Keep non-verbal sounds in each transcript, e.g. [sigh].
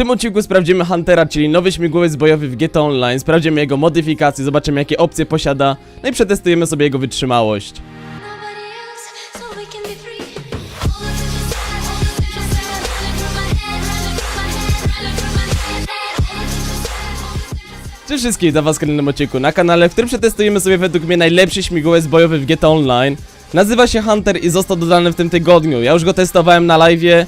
tym odcinku sprawdzimy Huntera, czyli nowy śmigłowiec bojowy w GTA Online, sprawdzimy jego modyfikacje, zobaczymy jakie opcje posiada, no i przetestujemy sobie jego wytrzymałość. Cześć wszystkich, dla was w kolejnym odcinku na kanale, w którym przetestujemy sobie według mnie najlepszy śmigłowiec bojowy w GTA Online. Nazywa się Hunter i został dodany w tym tygodniu. Ja już go testowałem na live'ie, e,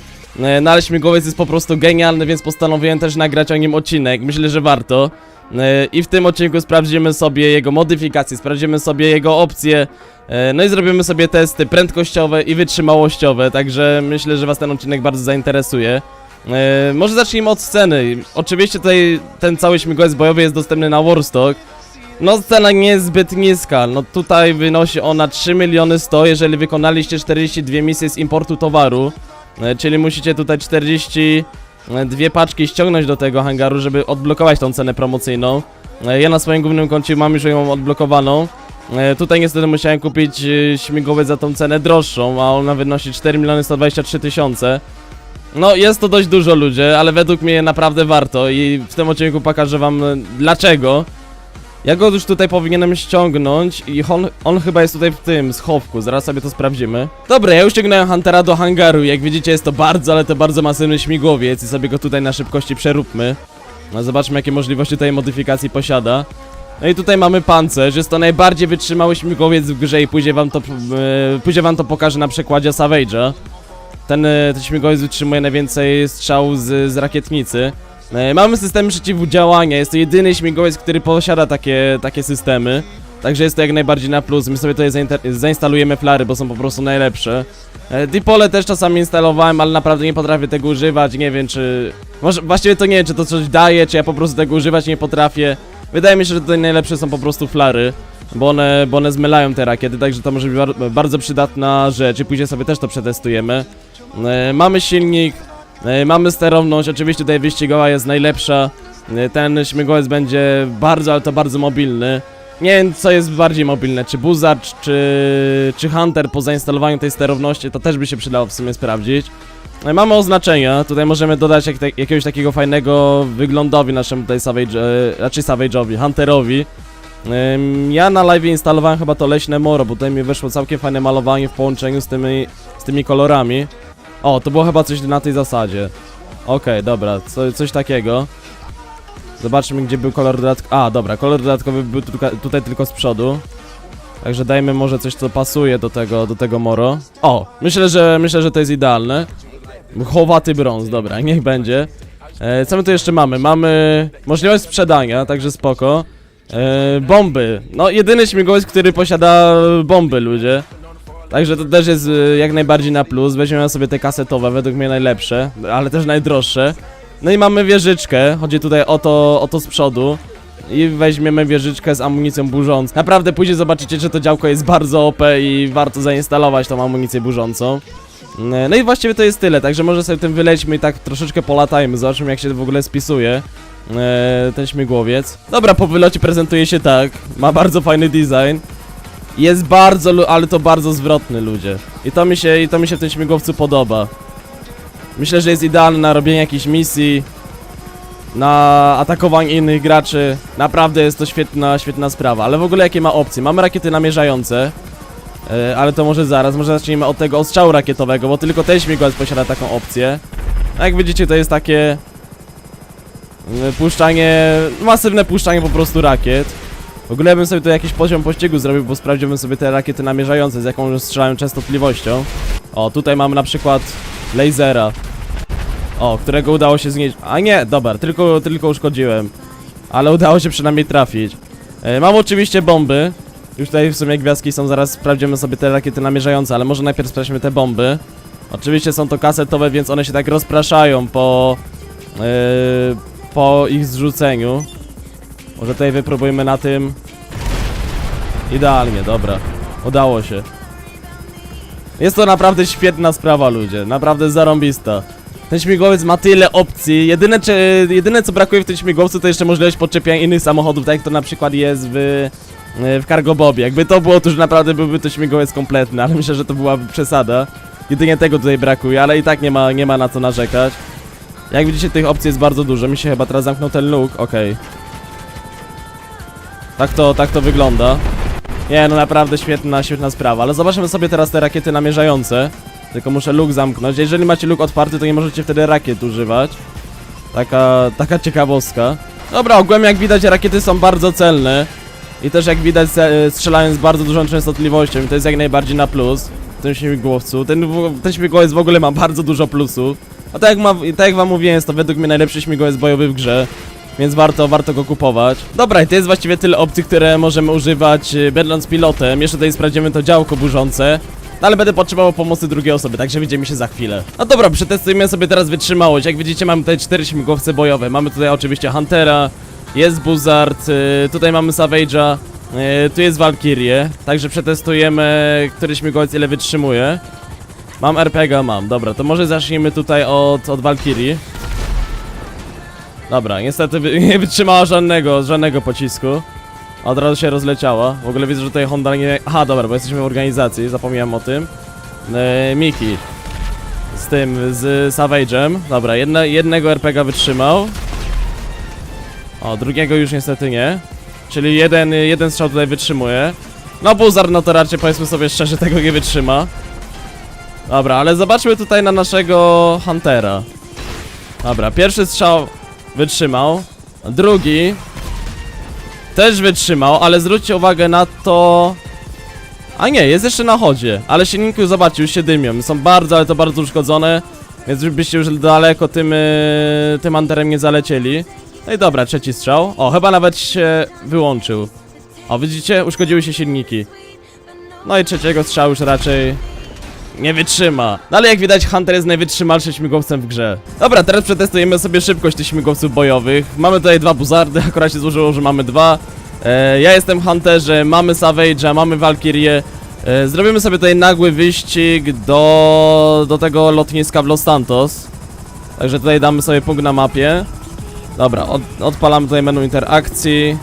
no ale śmigłowiec jest po prostu genialny, więc postanowiłem też nagrać o nim odcinek. Myślę, że warto. E, I w tym odcinku sprawdzimy sobie jego modyfikacje, sprawdzimy sobie jego opcje, e, no i zrobimy sobie testy prędkościowe i wytrzymałościowe, także myślę, że was ten odcinek bardzo zainteresuje. E, może zacznijmy od sceny. Oczywiście tutaj ten cały śmigłowiec bojowy jest dostępny na Warstock. No cena nie jest zbyt niska, no tutaj wynosi ona 3 miliony 100, jeżeli wykonaliście 42 misje z importu towaru, e, czyli musicie tutaj 42 paczki ściągnąć do tego hangaru, żeby odblokować tą cenę promocyjną. E, Ja na swoim głównym koncie mam już ją odblokowaną. E, Tutaj niestety musiałem kupić e, śmigłowiec za tą cenę droższą, a ona wynosi 4 miliony 123 tysiące. No, jest to dość dużo ludzie, ale według mnie naprawdę warto i w tym odcinku pokażę wam e, dlaczego. Ja go już tutaj powinienem ściągnąć i on, on chyba jest tutaj w tym schowku, zaraz sobie to sprawdzimy. Dobra, ja już ściągnąłem Huntera do hangaru, jak widzicie jest to bardzo, ale to bardzo masywny śmigłowiec i sobie go tutaj na szybkości przeróbmy. No, zobaczmy jakie możliwości tutaj modyfikacji posiada. No i tutaj mamy pancerz, jest to najbardziej wytrzymały śmigłowiec w grze i później wam to, e, później wam to pokażę na przykładzie Savage'a. Ten, e, ten śmigłowiec wytrzymuje najwięcej strzał z, z rakietnicy. E, Mamy systemy przeciwdziałania, jest to jedyny śmigłowiec, który posiada takie, takie systemy. Także jest to jak najbardziej na plus. My sobie tutaj zainstalujemy flary, bo są po prostu najlepsze. E, Dipole też czasami instalowałem, ale naprawdę nie potrafię tego używać. Nie wiem, czy. Może właściwie to nie wiem, czy to coś daje, czy ja po prostu tego używać nie potrafię. Wydaje mi się, że tutaj najlepsze są po prostu flary. Bo one, bo one zmylają te rakiety, także to może być bar- bardzo przydatna rzecz i później sobie też to przetestujemy. E, mamy silnik, mamy sterowność, oczywiście tutaj wyścigowa jest najlepsza. E, ten śmigłowiec będzie bardzo, ale to bardzo mobilny. Nie wiem co jest bardziej mobilne, czy Buzacz, czy, czy Hunter po zainstalowaniu tej sterowności, to też by się przydało w sumie sprawdzić. E, Mamy oznaczenia, tutaj możemy dodać jak, tak- jakiegoś takiego fajnego wyglądowi naszemu tutaj Savage, e, raczej Savage'owi, Hunterowi. Ja na live instalowałem chyba to leśne moro, bo tutaj mi wyszło całkiem fajne malowanie w połączeniu z tymi, z tymi kolorami. O, to było chyba coś na tej zasadzie. Okej, dobra, co, coś takiego. Zobaczmy, gdzie był kolor dodatkowy. A, dobra, kolor dodatkowy był tutaj tylko z przodu. Także dajmy może coś, co pasuje do tego, do tego moro. O, myślę, że myślę, że to jest idealne. Chowaty brąz, dobra, [laughs] niech będzie. E, co my tu jeszcze mamy? Mamy możliwość sprzedania, także spoko. E, bomby. No, jedyny śmigłowiec, który posiada bomby, ludzie. Także to też jest e, jak najbardziej na plus. Weźmiemy sobie te kasetowe, według mnie najlepsze, ale też najdroższe. No i mamy wieżyczkę, chodzi tutaj o to, o to z przodu. I weźmiemy wieżyczkę z amunicją burzącą. Naprawdę później zobaczycie, że to działko jest bardzo OP i warto zainstalować tą amunicję burzącą. E, No i właściwie to jest tyle, także może sobie tym wylećmy i tak troszeczkę polatajmy, zobaczymy jak się w ogóle spisuje e, ten śmigłowiec. Dobra, po wylocie prezentuje się tak, ma bardzo fajny design. Jest bardzo, ale to bardzo zwrotny ludzie. I to mi się, i to mi się w tym śmigłowcu podoba. Myślę, że jest idealny na robienie jakichś misji, na atakowanie innych graczy. Naprawdę jest to świetna, świetna sprawa. Ale w ogóle jakie ma opcje? Mamy rakiety namierzające. E, ale to może zaraz, może zacznijmy od tego ostrzału rakietowego, bo tylko ten śmigłowiec posiada taką opcję. A jak widzicie, to jest takie e, puszczanie, masywne puszczanie po prostu rakiet. W ogóle bym sobie tu jakiś poziom pościgu zrobił, bo sprawdziłbym sobie te rakiety namierzające, z jaką strzelają częstotliwością. O, tutaj mamy na przykład lasera. O, którego udało się znieść. A nie, dobra, tylko, tylko uszkodziłem. Ale udało się przynajmniej trafić. E, mam oczywiście bomby. Już tutaj w sumie gwiazdki są, zaraz sprawdzimy sobie te rakiety namierzające, ale może najpierw sprawdźmy te bomby. Oczywiście są to kasetowe, więc one się tak rozpraszają po... Yy, po ich zrzuceniu. Może tutaj wypróbujmy na tym... Idealnie, dobra. Udało się. Jest to naprawdę świetna sprawa, ludzie. Naprawdę zarąbista. Ten śmigłowiec ma tyle opcji. Jedyne, czy, jedyne co brakuje w tym śmigłowcu to jeszcze możliwość podczepiania innych samochodów, tak jak to na przykład jest w, e, w Cargo Bobie. Jakby to było, to już naprawdę byłby to śmigłowiec kompletny, ale [laughs] myślę, że to byłaby przesada. Jedynie tego tutaj brakuje, ale i tak nie ma, nie ma na co narzekać. Jak widzicie, tych opcji jest bardzo dużo. Mi się chyba teraz zamknął ten look, okej. Tak to, tak to wygląda. Nie, no naprawdę świetna, świetna sprawa. Ale zobaczymy sobie teraz te rakiety namierzające. Tylko muszę luk zamknąć. Jeżeli macie luk otwarty, to nie możecie wtedy rakiet używać. Taka, taka ciekawostka. Dobra, ogółem jak widać rakiety są bardzo celne. I też jak widać se- strzelają z bardzo dużą częstotliwością i to jest jak najbardziej na plus w tym śmigłowcu. Ten, ten śmigłowiec w ogóle ma bardzo dużo plusów. A tak jak, ma, tak jak wam mówiłem, jest to według mnie najlepszy śmigłowiec bojowy w grze. Więc warto, warto go kupować. Dobra, i to jest właściwie tyle opcji, które możemy używać y, będąc pilotem. Jeszcze tutaj sprawdzimy to działko burzące. No ale będę potrzebował pomocy drugiej osoby, także widzimy się za chwilę. No dobra, przetestujmy sobie teraz wytrzymałość. Jak widzicie mamy tutaj cztery śmigłowce bojowe. Mamy tutaj oczywiście Huntera, jest Buzzard, y, tutaj mamy Savage'a, y, tu jest Valkyrie. Także przetestujemy, który śmigłowiec ile wytrzymuje. Mam RPG, mam. Dobra, to może zacznijmy tutaj od, od Valkyrie. Dobra, niestety [laughs] nie wytrzymała żadnego, żadnego pocisku. Od razu się rozleciała. W ogóle widzę, że tutaj Honda nie... Aha, dobra, bo jesteśmy w organizacji, zapomniałem o tym. E, Miki. Z tym, z Savage'em. Dobra, jedna, jednego RPG wytrzymał. O, drugiego już niestety nie. Czyli jeden, jeden strzał tutaj wytrzymuje. No Buzar, no to raczej powiedzmy sobie szczerze, [laughs] tego nie wytrzyma. Dobra, ale zobaczmy tutaj na naszego Huntera. Dobra, pierwszy strzał wytrzymał. Drugi też wytrzymał, ale zwróćcie uwagę na to... A nie, jest jeszcze na chodzie, ale silniki zobaczcie, już się dymią. Są bardzo, ale to bardzo uszkodzone, więc żebyście już daleko tym, yy, tym anterem nie zalecieli. No i dobra, trzeci strzał. O, chyba nawet się wyłączył. O, widzicie? Uszkodziły się silniki. No i trzeciego strzału już raczej nie wytrzyma. No ale jak widać Hunter jest najwytrzymalszym śmigłowcem w grze. Dobra, teraz przetestujemy sobie szybkość tych śmigłowców bojowych. Mamy tutaj dwa buzardy, [laughs] akurat się złożyło, że mamy dwa. E, ja jestem Hunterze, mamy Savage'a, mamy Valkyrię. E, zrobimy sobie tutaj nagły wyścig do, do tego lotniska w Los Santos. Także tutaj damy sobie punkt na mapie. Dobra, od, odpalamy tutaj menu interakcji.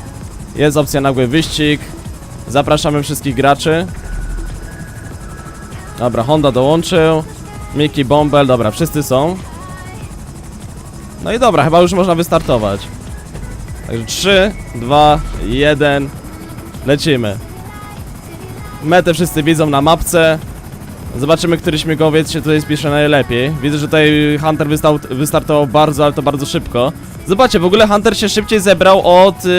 Jest opcja nagły wyścig. Zapraszamy wszystkich graczy. Dobra, Honda dołączył. Miki, Bombel, dobra, wszyscy są. No i dobra, chyba już można wystartować. Także 3, 2, 1. Lecimy. Metę wszyscy widzą na mapce. Zobaczymy, który śmigłowiec się tutaj spisze najlepiej. Widzę, że tutaj Hunter wystartował bardzo, ale to bardzo szybko. Zobaczcie, w ogóle Hunter się szybciej zebrał od yy,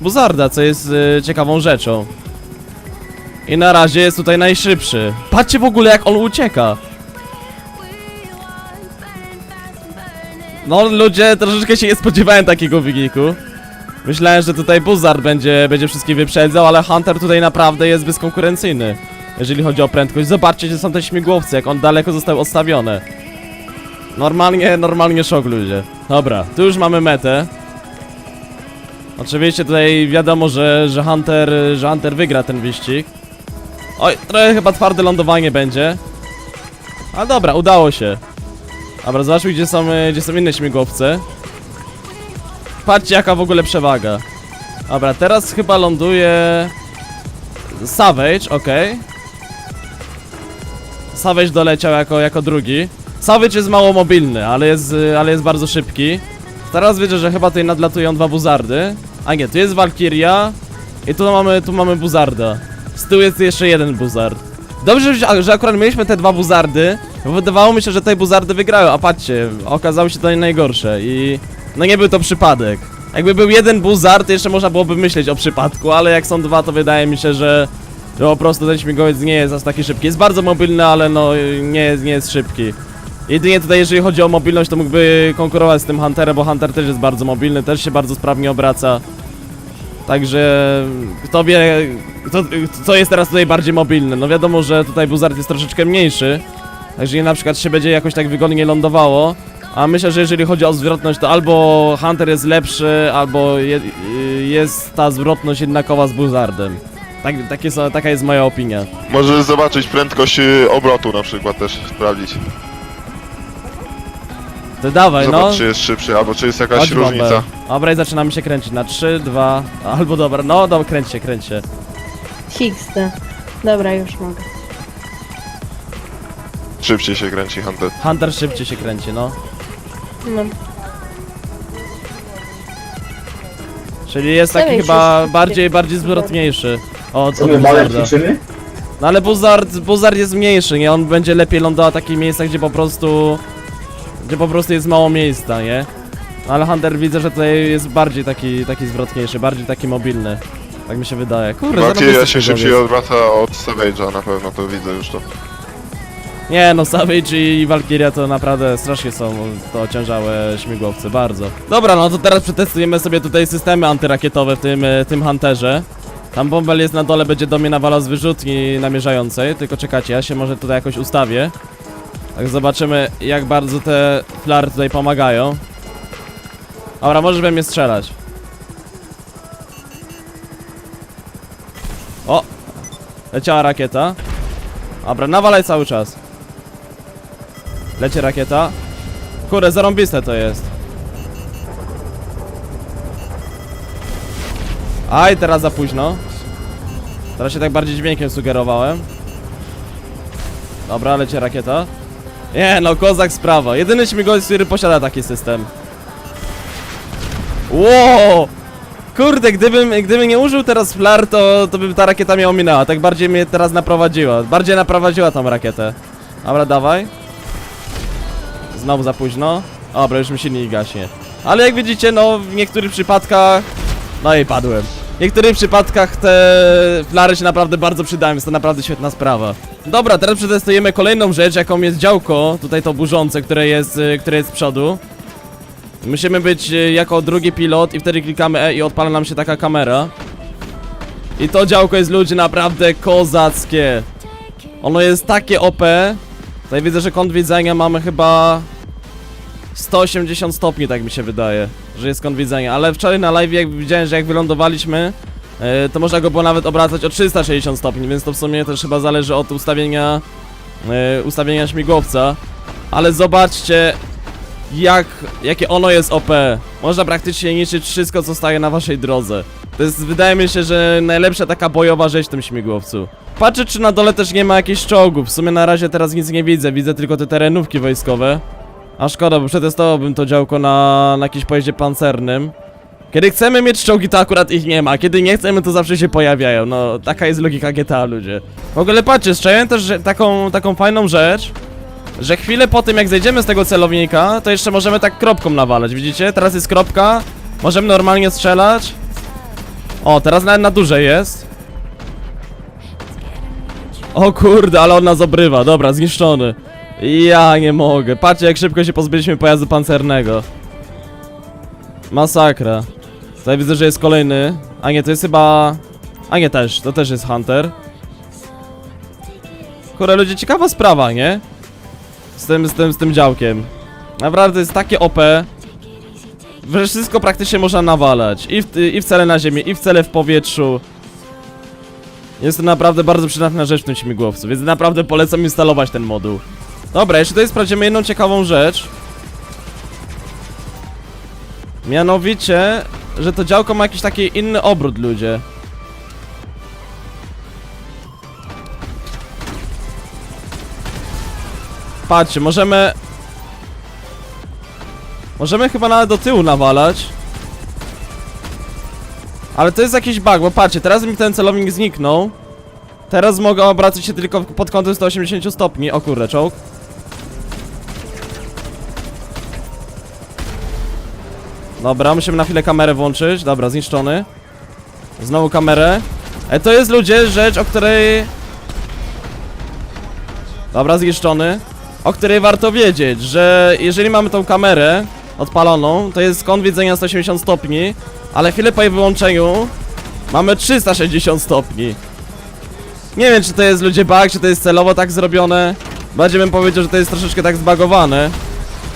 Buzarda, co jest yy, ciekawą rzeczą. I na razie jest tutaj najszybszy. Patrzcie w ogóle jak on ucieka. No ludzie, troszeczkę się nie spodziewałem takiego wyniku. Myślałem, że tutaj Buzzard będzie, będzie wszystkich wyprzedzał, ale Hunter tutaj naprawdę jest bezkonkurencyjny. Jeżeli chodzi o prędkość. Zobaczcie, gdzie są te śmigłowce, jak on daleko został odstawione. Normalnie, normalnie szok ludzie. Dobra, tu już mamy metę. Oczywiście tutaj wiadomo, że, że Hunter, że Hunter wygra ten wyścig. Oj, trochę chyba twarde lądowanie będzie. Ale dobra, udało się. Dobra, zobaczmy gdzie są, y, gdzie są inne śmigłowce. Patrzcie jaka w ogóle przewaga. Dobra, teraz chyba ląduje... Savage, okej. Savage doleciał jako, jako drugi. Savage jest mało mobilny, ale jest, y, ale jest bardzo szybki. Teraz widzę, że chyba tutaj nadlatują dwa buzardy. A nie, tu jest Valkyria i tu mamy, tu mamy buzarda. Z tyłu jest jeszcze jeden buzard. Dobrze, że, akurat mieliśmy te dwa buzardy, bo wydawało mi się, że te buzardy wygrały, a patrzcie, okazało się to najgorsze i... No nie był to przypadek. Jakby był jeden buzard, jeszcze można byłoby myśleć o przypadku, ale jak są dwa, to wydaje mi się, że... Że po prostu ten śmigłowiec nie jest aż taki szybki. Jest bardzo mobilny, ale no nie jest, nie jest szybki. Jedynie tutaj jeżeli chodzi o mobilność, to mógłby konkurować z tym Hunterem, bo Hunter też jest bardzo mobilny, też się bardzo sprawnie obraca. Także kto wie, kto, kto jest teraz tutaj bardziej mobilny. No wiadomo, że tutaj Buzzard jest troszeczkę mniejszy. Także nie na przykład się będzie jakoś tak wygodnie lądowało. A myślę, że jeżeli chodzi o zwrotność, to albo Hunter jest lepszy, albo je, y, jest ta zwrotność jednakowa z Buzzardem. Tak, takie, taka jest moja opinia. Możesz zobaczyć prędkość y, obrotu na przykład też sprawdzić. To dawaj, Zobacz no. czy jest szybszy, albo czy jest jakaś Chodź, różnica. Bobber. Dobra, i zaczynamy się kręcić na 3, 2, albo dobra, no dobra, kręć się, kręć się. Higsty. Dobra, już mogę. Szybciej się kręci Hunter. Hunter szybciej się kręci, no. No. Czyli jest taki Dawaj, chyba bardziej, bardziej zwrotniejszy od, Co od my Buzzarda. ćwiczymy? No ale Buzzard, Buzzard jest mniejszy, nie? On będzie lepiej lądował w takich miejscach, gdzie po prostu... Gdzie po prostu jest mało miejsca, nie? Ale Hunter widzę, że tutaj jest bardziej taki, taki zwrotniejszy, bardziej taki mobilny. Tak mi się wydaje. Kurde, Valkyria zarobisty się szybciej odwraca od Savage'a na pewno, to widzę już to. Nie no, Savage i Valkyria to naprawdę strasznie są to ociężałe śmigłowce, bardzo. Dobra, no to teraz przetestujemy sobie tutaj systemy antyrakietowe w tym, e, tym Hunterze. Tam bąbel jest na dole, będzie do mnie nawalał z wyrzutni namierzającej, tylko czekacie, ja się może tutaj jakoś ustawię. Tak zobaczymy jak bardzo te flary tutaj pomagają. Dobra, możesz we mnie strzelać. O! Leciała rakieta. Dobra, nawalaj cały czas. Leci rakieta. Kurde, zarąbiste to jest. Aj, teraz za późno. Teraz się tak bardziej dźwiękiem sugerowałem. Dobra, leci rakieta. Nie no, kozak sprawa. Jedyny śmigłowiec, który posiada taki system. Wow! Kurde, gdybym, gdybym nie użył teraz flar, to, to by ta rakieta mnie ominęła. Tak bardziej mnie teraz naprowadziła. Bardziej naprowadziła tą rakietę. Dobra, dawaj. Znowu za późno. Dobra, już mi silnik gaśnie. Ale jak widzicie, no w niektórych przypadkach... No i padłem. W niektórych przypadkach te flary się naprawdę bardzo przydają, jest to naprawdę świetna sprawa. Dobra, teraz przetestujemy kolejną rzecz, jaką jest działko, tutaj to burzące, które jest, y, które jest z przodu. Musimy być y, jako drugi pilot i wtedy klikamy E i odpala nam się taka kamera. I to działko jest ludzie naprawdę kozackie. Ono jest takie OP. Tutaj widzę, że kąt widzenia mamy chyba 180 stopni, tak mi się wydaje, że jest kąt widzenia. Ale wczoraj na live jak widziałem, że jak wylądowaliśmy, e, to można go było nawet obracać o 360 stopni, więc to w sumie też chyba zależy od ustawienia, e, ustawienia śmigłowca. Ale zobaczcie, jak, jakie ono jest OP. Można praktycznie niszczyć wszystko, co staje na waszej drodze. To jest, wydaje mi się, że najlepsza taka bojowa rzecz w tym śmigłowcu. Patrzę, czy na dole też nie ma jakichś czołgów. W sumie na razie teraz nic nie widzę, widzę tylko te terenówki wojskowe. A szkoda, bo przetestowałbym to działko na, na jakimś pojeździe pancernym. Kiedy chcemy mieć czołgi, to akurat ich nie ma, kiedy nie chcemy, to zawsze się pojawiają. No, taka jest logika GTA, ludzie. W ogóle patrzcie, strzelają też taką, taką fajną rzecz, że chwilę po tym, jak zejdziemy z tego celownika, to jeszcze możemy tak kropką nawalać, widzicie? Teraz jest kropka, możemy normalnie strzelać. O, teraz nawet na duże jest. O kurde, ale on nas obrywa, dobra, zniszczony. Ja nie mogę, patrzcie jak szybko się pozbyliśmy pojazdu pancernego. Masakra. Tutaj widzę, że jest kolejny. A nie, to jest chyba... A nie też, to też jest Hunter. Kurde, ludzie, ciekawa sprawa, nie? Z tym, z tym, z tym działkiem. Naprawdę jest takie OP. Że wszystko praktycznie można nawalać. I w, I w cele na ziemi, i w cele w powietrzu. Jest to naprawdę bardzo przydatna rzecz w tym śmigłowcu, więc naprawdę polecam instalować ten moduł. Dobra, jeszcze tutaj sprawdzimy jedną ciekawą rzecz. Mianowicie, że to działko ma jakiś taki inny obrót, ludzie. Patrzcie, możemy... Możemy chyba nawet do tyłu nawalać. Ale to jest jakiś bug, bo patrzcie, teraz mi ten celownik zniknął. Teraz mogę obracać się tylko pod kątem 180 stopni. O kurde, czołg. Dobra, musimy na chwilę kamerę włączyć. Dobra, zniszczony. Znowu kamerę. E, to jest ludzie rzecz, o której... Dobra, zniszczony. O której warto wiedzieć, że jeżeli mamy tą kamerę odpaloną, to jest kąt widzenia 180 stopni, ale chwilę po jej wyłączeniu mamy 360 stopni. Nie wiem, czy to jest ludzie bug, czy to jest celowo tak zrobione. Bardziej bym powiedział, że to jest troszeczkę tak zbagowane.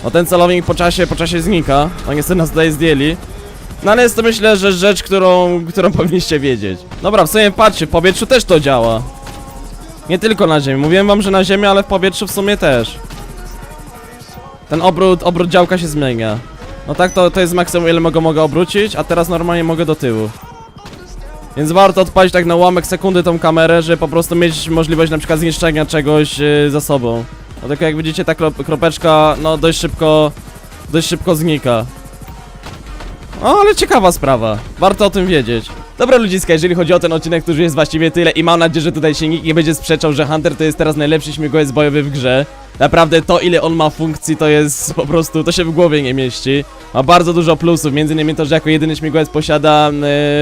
No ten celownik po czasie, po czasie znika. No niestety nas tutaj zdjęli. No ale jest to myślę, że rzecz, którą, którą [laughs] powinniście wiedzieć. Dobra, w sumie patrzcie, w powietrzu też to działa. Nie tylko na ziemi. Mówiłem wam, że na ziemi, ale w powietrzu w sumie też. Ten obrót, obrót działka się zmienia. No tak, to, to jest maksimum ile mogę, mogę obrócić, a teraz normalnie mogę do tyłu. Więc warto odpalić tak na ułamek sekundy tą kamerę, żeby po prostu mieć możliwość na przykład zniszczenia czegoś yy, za sobą. No tylko jak widzicie ta krop kropeczka, no dość szybko dość szybko znika. O, ale ciekawa sprawa. Warto o tym wiedzieć. Dobra ludziska, jeżeli chodzi o ten odcinek, to już jest właściwie tyle i mam nadzieję, że tutaj się nikt nie będzie sprzeczał, że Hunter to jest teraz najlepszy śmigłowiec bojowy w grze. Naprawdę to ile on ma funkcji to jest po prostu, to się w głowie nie mieści. Ma bardzo dużo plusów, między innymi to, że jako jedyny śmigłowiec posiada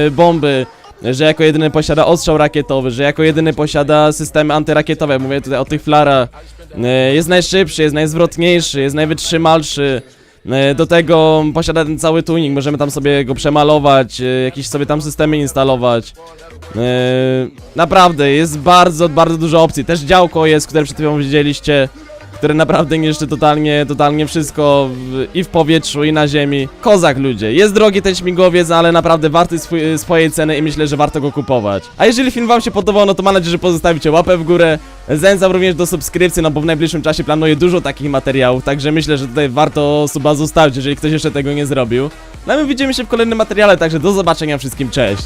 e, bomby, że jako jedyny posiada ostrzał rakietowy, że jako jedyny posiada systemy antyrakietowe, mówię tutaj o tych flarach. E, Jest najszybszy, jest najzwrotniejszy, jest najwytrzymalszy. E, Do tego posiada ten cały tuning, możemy tam sobie go przemalować, e, jakieś sobie tam systemy instalować. Naprawdę, jest bardzo, bardzo dużo opcji. Też działko jest, które przed chwilą widzieliście, które naprawdę niszczy totalnie, totalnie wszystko w, i w powietrzu, i na ziemi. Kozak ludzie, jest drogi ten śmigłowiec, ale naprawdę warty swój, swojej ceny i myślę, że warto go kupować. A jeżeli film wam się podobał, no to mam nadzieję, że pozostawicie łapę w górę. Zachęcam również do subskrypcji, no bo w najbliższym czasie planuję dużo takich materiałów, także myślę, że tutaj warto suba zostawić, jeżeli ktoś jeszcze tego nie zrobił. No a my widzimy się w kolejnym materiale, także do zobaczenia wszystkim, cześć!